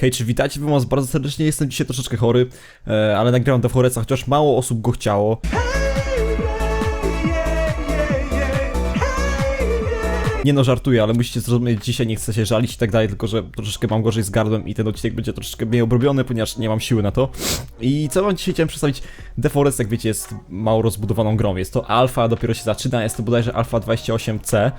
Hej, czy witajcie was bardzo serdecznie, jestem dzisiaj troszeczkę chory, e, ale nagrałem do Foreca, chociaż mało osób go chciało. Nie no, żartuję, ale musicie zrozumieć, dzisiaj nie chcę się żalić i tak dalej, tylko że troszeczkę mam gorzej z gardłem i ten odcinek będzie troszeczkę mniej obrobiony, ponieważ nie mam siły na to. I co wam dzisiaj chciałem przedstawić? The Forest, jak wiecie, jest mało rozbudowaną grą. Jest to alfa, dopiero się zaczyna, jest to bodajże alfa 28C.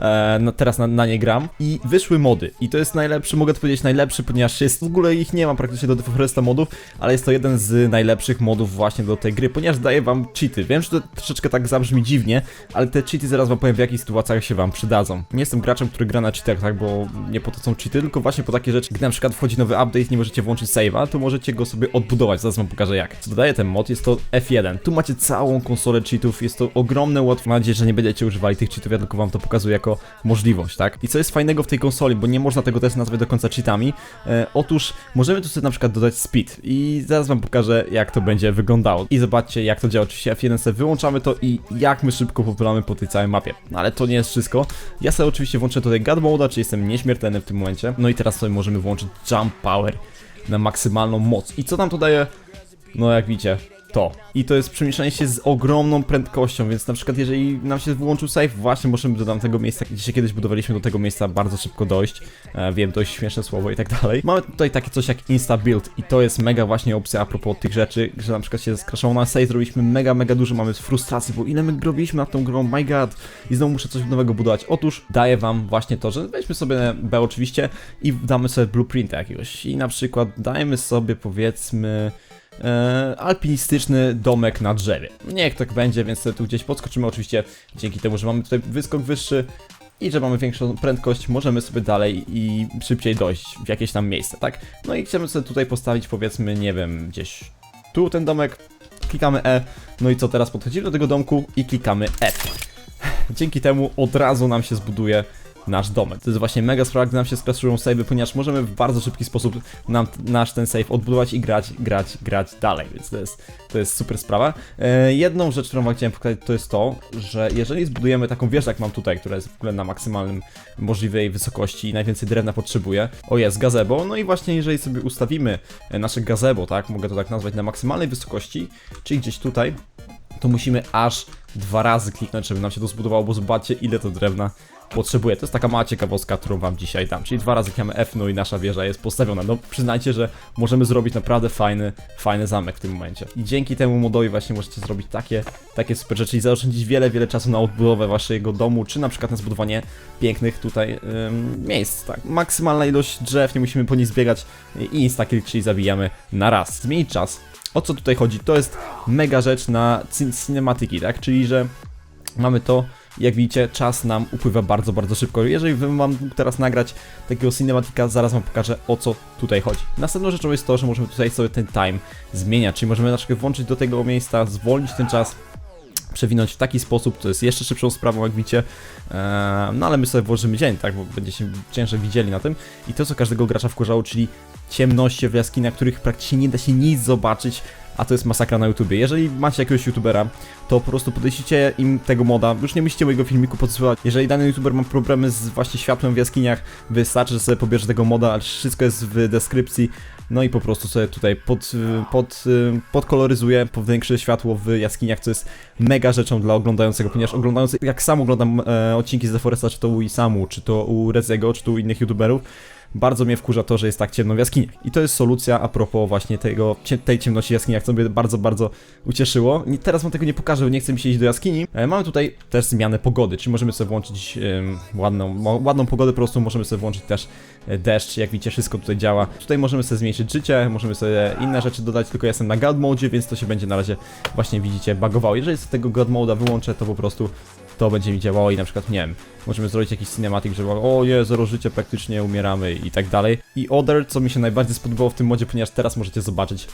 E, no, teraz na, na nie gram. I wyszły mody. I to jest najlepszy, mogę to powiedzieć najlepszy, ponieważ jest, w ogóle ich nie ma praktycznie do The Foresta modów, ale jest to jeden z najlepszych modów właśnie do tej gry, ponieważ daje wam cheaty. Wiem, że to troszeczkę tak zabrzmi dziwnie, ale te cheaty zaraz wam powiem w jakich sytuacjach się wam przydadzą. Nie jestem graczem, który gra na cheatach, tak, bo nie po to są cheaty, tylko właśnie po takie rzeczy, gdy na przykład wchodzi nowy update, nie możecie włączyć save'a, to możecie go sobie odbudować, zaraz wam pokażę jak. Co dodaje ten mod, jest to F1. Tu macie całą konsolę cheatów, jest to ogromne łatwo. Mam nadzieję, że nie będziecie używali tych cheatów, ja tylko wam to pokazuję jako możliwość, tak? I co jest fajnego w tej konsoli, bo nie można tego też nazwać do końca cheatami, e, otóż możemy tu sobie na przykład dodać speed i zaraz wam pokażę jak to będzie wyglądało. I zobaczcie jak to działa, oczywiście F1 sobie wyłączamy to i jak my szybko popylamy po tej całej mapie. No ale to nie jest wszystko. Ja sobie oczywiście włączę tutaj God Mode'a, czyli jestem nieśmiertelny w tym momencie. No i teraz sobie możemy włączyć Jump Power na maksymalną moc. I co nam to daje? No jak widzicie, to. I to jest przemieszczanie się z ogromną prędkością, więc na przykład jeżeli nam się włączył save, właśnie możemy do tamtego miejsca, gdzie się kiedyś budowaliśmy do tego miejsca bardzo szybko dojść. E, wiem, dość śmieszne słowo i tak dalej. Mamy tutaj takie coś jak Insta Build i to jest mega właśnie opcja a propos tych rzeczy, że na przykład się skraszało na save, zrobiliśmy mega, mega dużo, mamy frustracji, bo ile my robiliśmy nad tą grą, my god, i znowu muszę coś nowego budować. Otóż daję wam właśnie to, że weźmy sobie B oczywiście i damy sobie blueprinta jakiegoś i na przykład dajmy sobie powiedzmy e, alpinistyczny domek na drzewie. Niech tak będzie, więc tu gdzieś podskoczymy. Oczywiście dzięki temu, że mamy tutaj wyskok wyższy i że mamy większą prędkość, możemy sobie dalej i szybciej dojść w jakieś tam miejsce, tak? No i chcemy sobie tutaj postawić powiedzmy, nie wiem, gdzieś tu ten domek, klikamy E, no i co teraz podchodzimy do tego domku i klikamy F. Dzięki temu od razu nam się zbuduje nasz domek. To jest właśnie mega sprawa, gdy nam się skraszują savey, ponieważ możemy w bardzo szybki sposób nam nasz ten save odbudować i grać, grać, grać dalej, więc to jest, to jest super sprawa. E, jedną rzecz, którą wam chciałem pokazać, to jest to, że jeżeli zbudujemy taką wieżę, jak mam tutaj, która jest w ogóle na maksymalnym możliwej wysokości i najwięcej drewna potrzebuje, o jest, gazebo, no i właśnie jeżeli sobie ustawimy e, nasze gazebo, tak, mogę to tak nazwać, na maksymalnej wysokości, czyli gdzieś tutaj, to musimy aż dwa razy kliknąć, żeby nam się to zbudowało, bo zobaczcie ile to drewna potrzebuje. To jest taka mała ciekawostka, którą wam dzisiaj dam. Czyli dwa razy klikamy F, no i nasza wieża jest postawiona. No przyznajcie, że możemy zrobić naprawdę fajny, fajny zamek w tym momencie. I dzięki temu modowi właśnie możecie zrobić takie, takie super rzeczy i zaoszczędzić wiele, wiele czasu na odbudowę waszego domu, czy na przykład na zbudowanie pięknych tutaj ym, miejsc, tak. Maksymalna ilość drzew, nie musimy po nich zbiegać i instakill, czyli zabijamy na raz. Zmienić czas. O co tutaj chodzi? To jest mega rzecz na cin- cinematyki, tak? Czyli, że mamy to, jak widzicie, czas nam upływa bardzo, bardzo szybko. Jeżeli wy mam teraz nagrać takiego cinematika, zaraz wam pokażę o co tutaj chodzi. Następną rzeczą jest to, że możemy tutaj sobie ten time zmieniać, czyli możemy na przykład włączyć do tego miejsca, zwolnić ten czas, przewinąć w taki sposób, to jest jeszcze szybszą sprawą, jak widzicie. Eee, no ale my sobie włożymy dzień, tak, bo będziecie ciężej widzieli na tym. I to, co każdego gracza wkurzało, czyli ciemności w jaskiniach, których praktycznie nie da się nic zobaczyć, a to jest masakra na YouTubie. Jeżeli macie jakiegoś YouTubera, to po prostu podeślijcie im tego moda. Już nie musicie mojego filmiku podsyłać. Jeżeli dany YouTuber ma problemy z właśnie światłem w jaskiniach, wystarczy, że sobie pobierze tego moda, ale wszystko jest w deskrypcji. No i po prostu sobie tutaj pod, pod, podkoloryzuję, powiększę światło w jaskiniach, co jest mega rzeczą dla oglądającego, ponieważ oglądający, jak sam oglądam e, odcinki z The Foresta, czy to u Isamu, czy to u Rezego, czy to u innych YouTuberów, bardzo mnie wkurza to, że jest tak ciemno w jaskiniach. I to jest solucja a propos właśnie tego, tej ciemności w jaskiniach, co mnie bardzo, bardzo ucieszyło. I teraz wam tego nie pokażę, bo nie chcę mi się iść do jaskini. E, mamy tutaj też zmianę pogody, czyli możemy sobie włączyć ładną, ładną pogodę, po prostu możemy sobie włączyć też e, deszcz, jak widzicie wszystko tutaj działa. Tutaj możemy sobie zmniejszyć życie, możemy sobie inne rzeczy dodać, tylko ja jestem na God mode, więc to się będzie na razie właśnie widzicie bagowało. Jeżeli z tego God mode'a wyłączę, to po prostu to będzie mi działało i na przykład, nie wiem, możemy zrobić jakiś cinematic, że o je, zero życia, praktycznie umieramy i tak dalej. I Other, co mi się najbardziej spodobało w tym modzie, ponieważ teraz możecie zobaczyć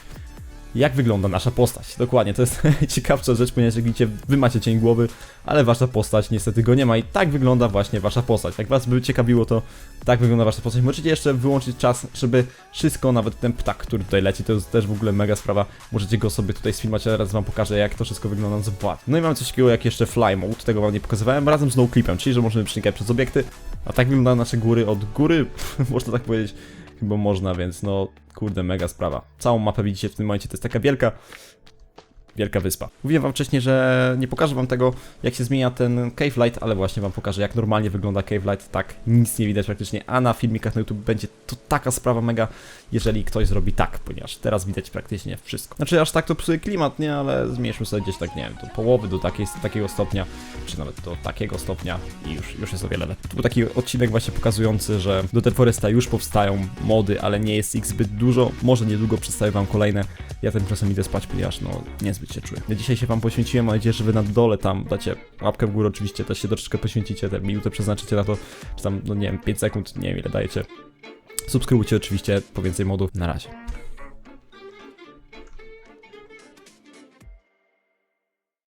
jak wygląda nasza postać. Dokładnie, to jest ciekawsza rzecz, ponieważ jak widzicie, wy macie cień głowy, ale wasza postać niestety go nie ma i tak wygląda właśnie wasza postać. Jak was by ciekawiło, to tak wygląda wasza postać. Możecie jeszcze wyłączyć czas, żeby wszystko, nawet ten ptak, który tutaj leci, to jest też w ogóle mega sprawa. Możecie go sobie tutaj sfilmować, a teraz wam pokażę, jak to wszystko wygląda z władz. No i mamy coś takiego jak jeszcze fly mode, tego wam nie pokazywałem, razem z no clipem, czyli że możemy przenikać przez obiekty, a tak wyglądają nasze góry od góry, można tak powiedzieć chyba można, więc no kurde, mega sprawa. Całą mapę widzicie w tym momencie, to jest taka wielka, wielka wyspa. Mówiłem wam wcześniej, że nie pokażę wam tego, jak się zmienia ten Cave Light, ale właśnie wam pokażę, jak normalnie wygląda Cave Light. Tak, nic nie widać praktycznie, a na filmikach na YouTube będzie to taka sprawa mega, jeżeli ktoś zrobi tak, ponieważ teraz widać praktycznie wszystko. Znaczy, aż tak to psuje klimat, nie, ale zmniejszmy sobie gdzieś tak, nie wiem, do połowy, do takiej, takiego stopnia, czy nawet do takiego stopnia i już, już jest o wiele lepiej. To był taki odcinek właśnie pokazujący, że do Foresta już powstają mody, ale nie jest ich zbyt dużo. Może niedługo przedstawię wam kolejne. Ja tymczasem idę spać, ponieważ no niezbyt się czuję. Ja dzisiaj się wam poświęciłem, mam nadzieję, że wy na dole tam dacie łapkę w górę oczywiście, też się troszeczkę poświęcicie, te minutę przeznaczycie na to, czy tam, no nie wiem, 5 sekund, nie wiem ile dajecie. Subskrybujcie oczywiście po więcej modów. Na razie.